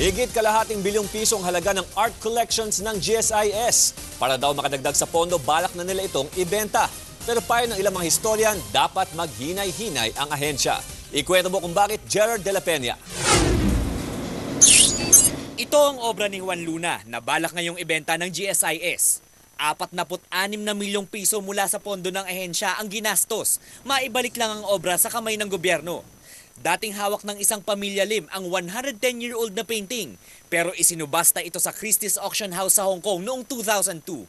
Higit kalahating bilyong pisong halaga ng art collections ng GSIS. Para daw makadagdag sa pondo, balak na nila itong ibenta. Pero payo ng ilang mga historian, dapat maghinay-hinay ang ahensya. Ikwento mo kung bakit Gerard de la Peña. Ito ang obra ni Juan Luna na balak ngayong ibenta ng GSIS. 46 na milyong piso mula sa pondo ng ahensya ang ginastos. Maibalik lang ang obra sa kamay ng gobyerno. Dating hawak ng isang pamilya lim ang 110-year-old na painting pero isinubasta ito sa Christie's Auction House sa Hong Kong noong 2002.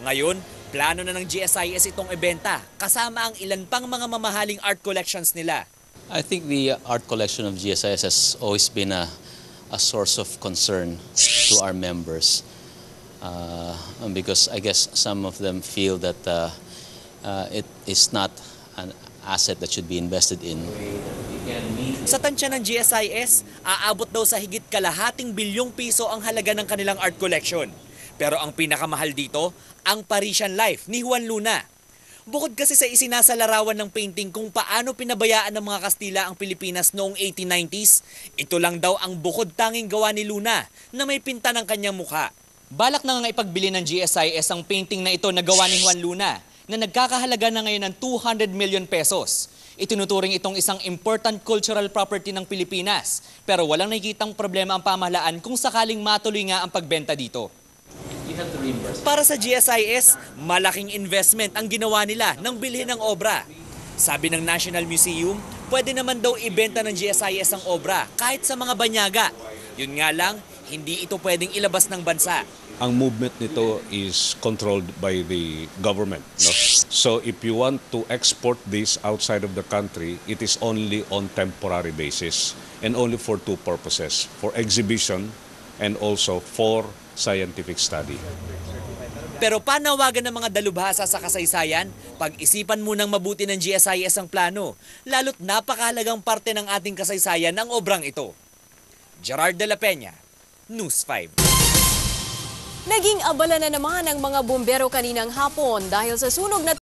Ngayon, plano na ng GSIS itong ibenta kasama ang ilan pang mga mamahaling art collections nila. I think the art collection of GSIS has always been a, a source of concern to our members. Uh, because I guess some of them feel that uh, uh, it is not an asset that should be invested in. Sa tansya ng GSIS, aabot daw sa higit kalahating bilyong piso ang halaga ng kanilang art collection. Pero ang pinakamahal dito, ang Parisian Life ni Juan Luna. Bukod kasi sa isinasalarawan ng painting kung paano pinabayaan ng mga Kastila ang Pilipinas noong 1890s, ito lang daw ang bukod tanging gawa ni Luna na may pinta ng kanyang mukha. Balak na nga ipagbili ng GSIS ang painting na ito na gawa ni Juan Luna na nagkakahalaga na ngayon ng 200 million pesos. Itinuturing itong isang important cultural property ng Pilipinas pero walang nakikitang problema ang pamahalaan kung sakaling matuloy nga ang pagbenta dito. Para sa GSIS, malaking investment ang ginawa nila nang bilhin ang obra. Sabi ng National Museum, pwede naman daw ibenta ng GSIS ang obra kahit sa mga banyaga. Yun nga lang, hindi ito pwedeng ilabas ng bansa. ang movement nito is controlled by the government. No? So if you want to export this outside of the country, it is only on temporary basis and only for two purposes, for exhibition and also for scientific study. Pero panawagan ng mga dalubhasa sa kasaysayan, pag-isipan munang mabuti ng GSIS ang plano, lalo't napakahalagang parte ng ating kasaysayan ang obrang ito. Gerard de la Peña, News 5. Naging abala na naman ang mga bumbero kaninang hapon dahil sa sunog na